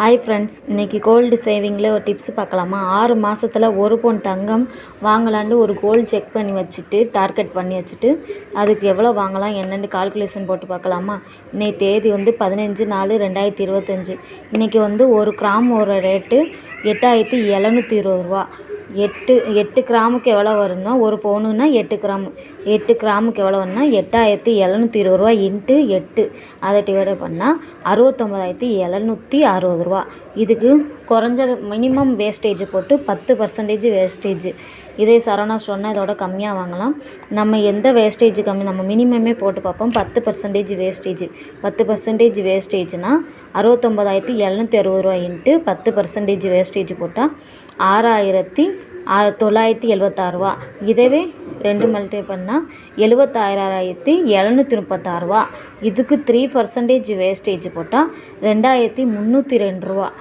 Hi friends இன்றைக்கி gold சேவிங்கில் ஒரு டிப்ஸ் பார்க்கலாமா? ஆறு மாதத்தில் ஒரு பவுன் தங்கம் வாங்கலான்னு ஒரு கோல்டு செக் பண்ணி வச்சுட்டு டார்கெட் பண்ணி வச்சுட்டு அதுக்கு எவ்வளோ வாங்கலாம் என்னென்னு கால்குலேஷன் போட்டு பார்க்கலாமா? இன்றைக்கி தேதி வந்து பதினஞ்சு நாலு ரெண்டாயிரத்தி இருபத்தஞ்சி. இன்றைக்கி வந்து ஒரு கிராமோட ரேட்டு எட்டாயிரத்தி எழுநூற்றி இருபது ரூபா. எட்டு எட்டு கிராமுக்கு எவ்வளோ வரும்னா ஒரு பவுனுன்னா எட்டு கிராமு எட்டு கிராமுக்கு எவ்வளோ வரும்னா எட்டாயிரத்தி எழுநூற்றி இருபது ரூபா இன்ட்டு எட்டு. அதை டிவைட் பண்ணால் அறுபத்தொம்பதாயிரத்தி எழுநூற்றி அறுபது ரூபா இதுக்கு குறைஞ்சது மினிமம் வேஸ்டேஜ் போட்டு பத்து பர்சன்டேஜ் வேஸ்டேஜ் இதே சரவணா ஸ்டோர்னால் இதோட கம்மியாக வாங்கலாம். நம்ம எந்த வேஸ்டேஜ் கம்மி நம்ம மினிமமே போட்டு பார்ப்போம். பத்து பர்சன்டேஜ் வேஸ்டேஜ் பத்து பர்சன்டேஜ் வேஸ்டேஜ்னால் அறுபத்தொம்பதாயிரத்தி எழுநூற்றி அறுபது ரூபா இன்ட்டு பத்து பர்சன்டேஜ் வேஸ்டேஜ் போட்டால் ஆறாயிரத்தி தொள்ளாயிரத்தி எழுபத்தாறுரூவா இதவே ரெண்டு மல்டிப்ளை பண்ணால் எழுபத்தாயிரத்தி எழுநூற்றி முப்பத்தாறுரூவா இதுக்கு த்ரீ பர்சன்டேஜ் வேஸ்டேஜ் போட்டால் ரெண்டாயிரத்தி முந்நூற்றி ரெண்டு ரூபா.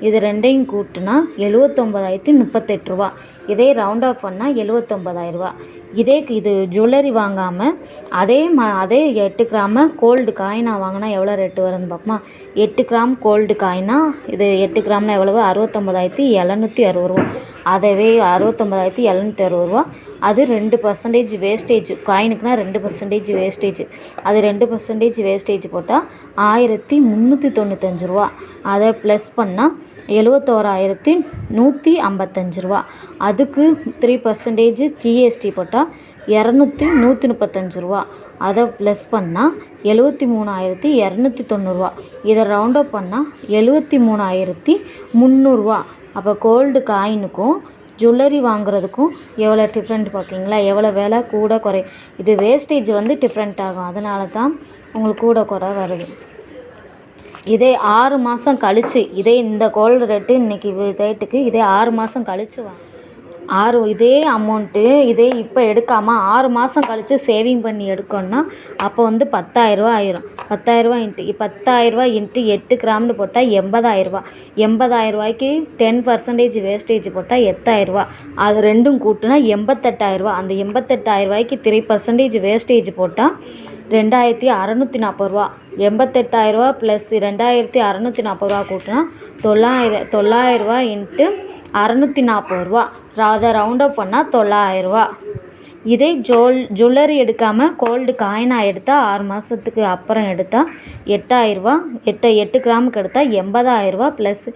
இது ரெண்டையும் கூட்டினா எழுவத்தொம்பதாயிரத்தி முப்பத்தெட்டு ரூபா. இதே ரவுண்ட் ஆஃப் பண்ணால் எழுவத்தொம்பதாயிரரூவா இதே இது ஜுவல்லரி வாங்காமல் அதே ம அதே எட்டு கிராம கோல்டு காயினாக வாங்கினா எவ்வளோ ரேட்டு வருதுன்னு பார்ப்போமா எட்டு கிராம் கோல்டு காயினாக இது எட்டு கிராம்னா எவ்வளவு? அறுபத்தொம்பதாயிரத்தி எழுநூற்றி அறுபது ரூபா. அதவே அறுபத்தொம்பதாயிரத்தி எழுநூற்றி அறுபது ரூபா. அது ரெண்டு பர்சன்டேஜ் வேஸ்டேஜ் காயினுக்குனா ரெண்டு பர்சன்டேஜ் வேஸ்டேஜ் அது ரெண்டு பர்சன்டேஜ் வேஸ்டேஜ் போட்டால் ஆயிரத்தி முந்நூற்றி தொண்ணூத்தஞ்சு ரூபா. அதை ப்ளஸ் பண்ணால் எழுவத்தோராயிரத்தி நூற்றி ஐம்பத்தஞ்சு ரூபா. அதுக்கு த்ரீ பர்சன்டேஜ் ஜிஎஸ்டி போட்டால் இரநூத்தி நூற்றி முப்பத்தஞ்சு ரூபா. அதை ப்ளஸ் பண்ணால் எழுவத்தி மூணாயிரத்தி இரநூத்தி தொண்ணூறுரூவா இதை ரவுண்ட் அப் பண்ணால் எழுவத்தி மூணாயிரத்தி முந்நூறுரூவா அப்போ கோல்டு காயினுக்கும் ஜுவல்லரி வாங்குறதுக்கும் எவ்வளோ டிஃப்ரெண்ட் பார்க்கிங்களா எவ்வளோ விலை கூட குறை. இது வேஸ்டேஜ் வந்து டிஃப்ரெண்ட் ஆகும். அதனால தான் உங்களுக்கு கூட குறை வருது. இதே ஆறு மாதம் கழித்து இதே இந்த கோல்டு ரேட்டு இன்றைக்கி ரேட்டுக்கு இதே ஆறு மாதம் கழித்து வாங்கினா ஆறு இதே அமௌண்ட்டு இதே இப்போ எடுக்காமல் ஆறு மாதம் கழித்து சேவிங் பண்ணி எடுக்கணும்னா அப்போ வந்து பத்தாயிரரூவா ஆயிரும். பத்தாயிரரூவா இன்ட்டு பத்தாயிரரூவா இன்ட்டு எட்டு கிராம்னு போட்டால் எண்பதாயிரரூவா எண்பதாயிரரூவாய்க்கு டென் பர்சன்டேஜ் வேஸ்டேஜ் போட்டால் எட்டாயிரரூவா அது ரெண்டும் கூட்டினா எண்பத்தெட்டாயிரரூவா அந்த எண்பத்தெட்டாயிரரூவாய்க்கு த்ரீ பர்சன்டேஜ் வேஸ்டேஜ் போட்டால் ரெண்டாயிரத்தி அறநூற்றி நாற்பது ரூபா எண்பத்தெட்டாயிரரூவா ப்ளஸ் ரெண்டாயிரத்தி அறநூற்றி நாற்பது ரூபா கூட்டினா தொள்ளாயிரம் தொள்ளாயிரரூவா இன்ட்டு அறநூற்றி நாற்பது ரூபா. அதை ரவுண்டப் பண்ணால் தொள்ளாயிரரூவா இதே ஜோல் ஜுவல்லரி எடுக்காமல் கோல்டு காயினாக எடுத்தால் ஆறு மாதத்துக்கு அப்புறம் எடுத்தால் எட்டாயிரரூவா எட்டு எட்டு கிராமுக்கு எடுத்தால் எண்பதாயிரரூவா ப்ளஸ்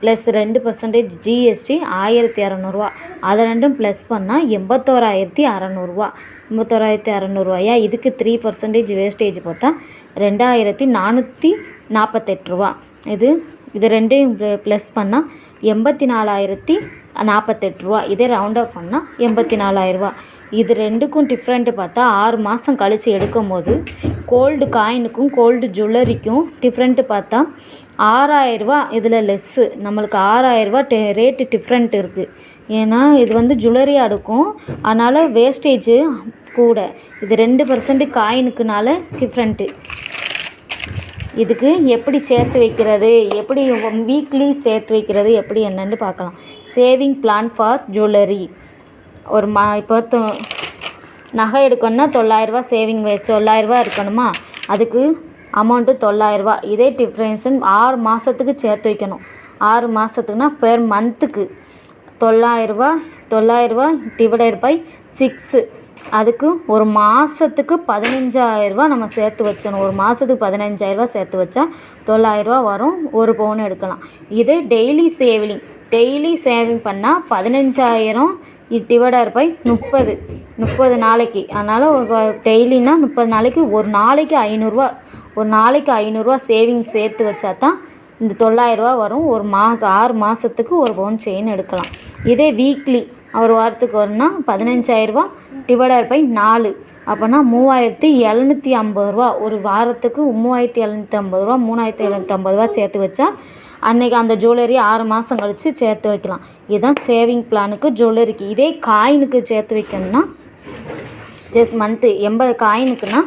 ப்ளஸ் ரெண்டு பர்சன்டேஜ் ஜிஎஸ்டி ஆயிரத்தி இரநூறுவா அதை ரெண்டும் ப்ளஸ் பண்ணால் எண்பத்தோராயிரத்தி அறநூறுவா. எண்பத்தோராயிரத்தி அறநூறுவாயா? இதுக்கு த்ரீ பர்சன்டேஜ் வேஸ்டேஜ் போட்டால் ரெண்டாயிரத்தி நானூற்றி நாற்பத்தெட்டு ரூபா. இது இது ரெண்டையும் ப்ளஸ் பண்ணால் எண்பத்தி நாலாயிரத்தி நாற்பத்தெட்டு ரூபா. இதே ரவுண்ட் அப் பண்ணால் எண்பத்தி நாலாயிரரூவா இது ரெண்டுக்கும் டிஃப்ரெண்ட்டு பார்த்தா ஆறு மாதம் கழித்து எடுக்கும் போது கோல்டு காயினுக்கும் கோல்டு ஜுவல்லரிக்கும் டிஃப்ரெண்ட்டு பார்த்தா ஆறாயிரரூவா இதில் லெஸ்ஸு நம்மளுக்கு ஆறாயிரரூவா டே ரேட்டு டிஃப்ரெண்ட் இருக்குது ஏன்னா இது வந்து ஜுவல்லரியாக இருக்கும். அதனால் வேஸ்டேஜு கூட. இது ரெண்டு பர்சன்ட் காயினுக்குனால டிஃப்ரெண்ட்டு இதுக்கு எப்படி சேர்த்து வைக்கிறது? எப்படி வீக்லி சேர்த்து வைக்கிறது? எப்படி என்னென்னு பார்க்கலாம். சேவிங் பிளான் ஃபார் ஜுவல்லரி ஒரு மா இப்போ நகை எடுக்கணும்னா தொள்ளாயிரரூவா சேவிங் வே தொள்ளாயிரரூவா இருக்கணுமா? அதுக்கு அமௌண்ட்டு தொள்ளாயிரரூவா இதே டிஃப்ரென்ஸுன்னு ஆறு மாதத்துக்கு சேர்த்து வைக்கணும். ஆறு மாதத்துக்குனா பெர் மந்த்துக்கு தொள்ளாயிரரூவா தொள்ளாயிரரூவா டிவைடட் பை சிக்ஸு அதுக்கு ஒரு மாதத்துக்கு பதினஞ்சாயிரரூவா நம்ம சேர்த்து வச்சணும் ஒரு மாதத்துக்கு பதினஞ்சாயிரரூவா சேர்த்து வச்சா தொள்ளாயிரரூவா வரும். ஒரு பவுன் எடுக்கலாம். இது டெய்லி சேவிங் டெய்லி சேவிங் பண்ணால் பதினஞ்சாயிரம் டிவைடர் பை முப்பது. முப்பது நாளைக்கு. அதனால் டெய்லினா முப்பது நாளைக்கு ஒரு நாளைக்கு ஐநூறுரூவா ஒரு நாளைக்கு ஐநூறுரூவா சேவிங் சேர்த்து வச்சா தான் இந்த தொள்ளாயிரரூவா வரும். ஒரு மாதம் ஆறு மாதத்துக்கு ஒரு பவுன் செயின் எடுக்கலாம். இதே வீக்லி ஒரு வாரத்துக்கு வரும்னா பதினஞ்சாயிரரூபா டிவைடர் பை நாலு. அப்போனா மூவாயிரத்தி எழுநூற்றி ஐம்பது ரூபா. ஒரு வாரத்துக்கு மூவாயிரத்தி எழுநூற்றி ஐம்பது ரூபா மூணாயிரத்தி எழுநூற்றி ஐம்பது ரூபா சேர்த்து வச்சா அன்றைக்கி அந்த ஜுவல்லரி ஆறு மாதம் கழித்து சேர்த்து வைக்கலாம். இதுதான் சேவிங் பிளானுக்கு ஜுவல்லரிக்கு இதே காயினுக்கு சேர்த்து வைக்கணும்னா ஜஸ்ட் மந்த்து எண்பது காயினுக்குன்னா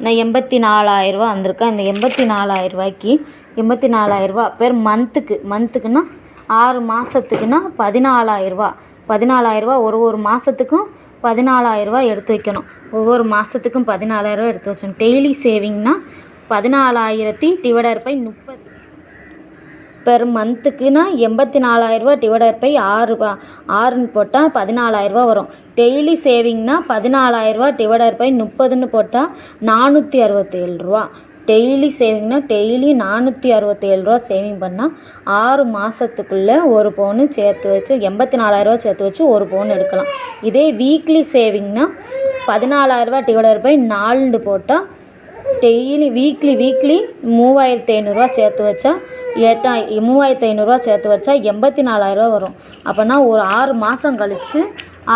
நான் எண்பத்தி நாலாயிரரூவா வந்திருக்கேன் இந்த எண்பத்தி நாலாயிரரூவாய்க்கு எண்பத்தி நாலாயிரரூவா பேர் மந்த்துக்கு மந்த்துக்குன்னா ஆறு மாதத்துக்குன்னா பதினாலாயிரரூவா. பதினாலாயிரரூவா ஒரு ஒரு மாதத்துக்கும் பதினாலாயிரரூவா எடுத்து வைக்கணும். ஒவ்வொரு மாதத்துக்கும் பதினாலாயிரரூவா எடுத்து வச்சோம் டெய்லி சேவிங்னா பதினாலாயிரத்தி டிவைடர் பை முப்பது பெர் மந்த்துக்குனா எண்பத்தி நாலாயிரரூவா டிவைடட் பை ஆறு ஆறுன்னு போட்டால் பதினாலாயிரரூவா வரும். டெய்லி சேவிங்னா பதினாலாயிரரூவா டிவைடட் பை முப்பதுன்னு போட்டால் நானூற்றி அறுபத்தேழு ரூபா டெய்லி சேவிங்னா டெய்லி நானூற்றி அறுபத்தேழு ரூபா சேவிங் பண்ணால் ஆறு மாதத்துக்குள்ளே ஒரு பவுனு சேர்த்து வச்சு எண்பத்தி நாலாயிரரூவா சேர்த்து வச்சு ஒரு பவுன் எடுக்கலாம். இதே வீக்லி சேவிங்னா பதினாலாயிரரூவா டிவைடட் பை நாலுன்னு போட்டால் டெய்லி வீக்லி வீக்லி மூவாயிரத்து ஐநூறுரூவா சேர்த்து வச்சா எட்டா மூவாயிரத்து ஐநூறுரூவா சேர்த்து வச்சா எண்பத்தி நாலாயிரரூவா வரும். அப்போனா ஒரு ஆறு மாதம் கழித்து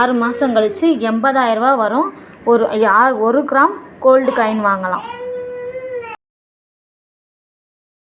ஆறு மாதம் கழித்து எண்பதாயிரரூவா வரும். ஒரு ஆறு ஒரு கிராம் கோல்டு காயின் வாங்கலாம்.